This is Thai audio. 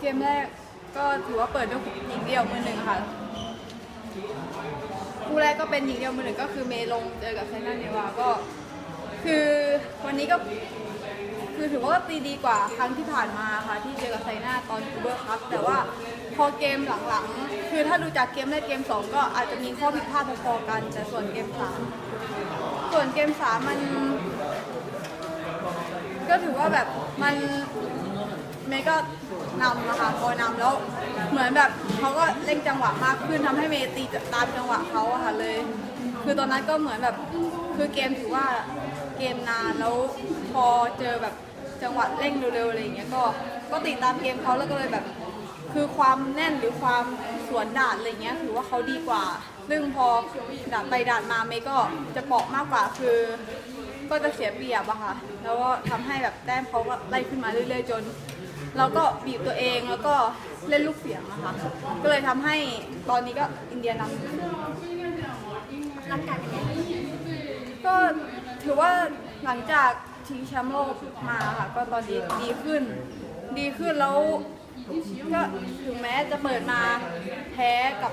เกมแรกก็ถือว่าเปิดด้วยหญิงเดียวมือหนึ่งค่ะ คู่แรกก็เป็นหญิงเดียวมือหนึ่งก็คือเมย์ลงเจอกับไซน่าเนวาก็ คือวันนี้ก็คือถือว่าตีดีกว่าครั้งที่ผ่านมาค่ะ ที่เจอกับไซน่าตอนคูเบอร์คัพแต่ว่าพอเกมหลังๆ คือถ้าดูจากเกมแรกเกมสองก็อาจจะมีข้อผิดพลาดพอๆกัน แต่ส่วนเกมสามส่วนเกมสามมัน ก็ถือว่าแบบมัน เมย์ก็นำนะคะพอนำแล้วเหมือนแบบเขาก็เร่งจังหวะมากขึ้นทำให้เมย์ตีตามจังหวะเขาอะค่ะเลย คือตอนนั้นก็เหมือนแบบคือเกมถือว่าเกมนานแล้วพอเจอแบบจังหวะเร่งเร็วๆอะไรอย่างเงี้ยก็ก็ติดตามเกมเขาแล้วก็เลยแบบคือความแน่นหรือความสวนดาดอะไรเงี้ยถือว่าเขาดีกว่า ซึ่งพอดาดไปดาดมาเมย์ก็จะเปราะมากกว่าคือ ก็จะเสียเปรียบอะค่ะ แล้วก็ทำให้แบบแต้มเขาก็ไล่ขึ้นมาเรื่อยๆ จน เราก็บีบตัวเองแล้วก็เล่นลูกเสียงอะค่ะก็เลยทำให้ตอนนี้ก็อินเดียนำร่างกายเป็นไงก็ถือว่าหลังจากชิงแชมป์โลกมาค่ะ ก็ตอนนี้ดีขึ้น ดีขึ้นแล้ว ก็ถึงแม้จะเปิดมาแพ้กับ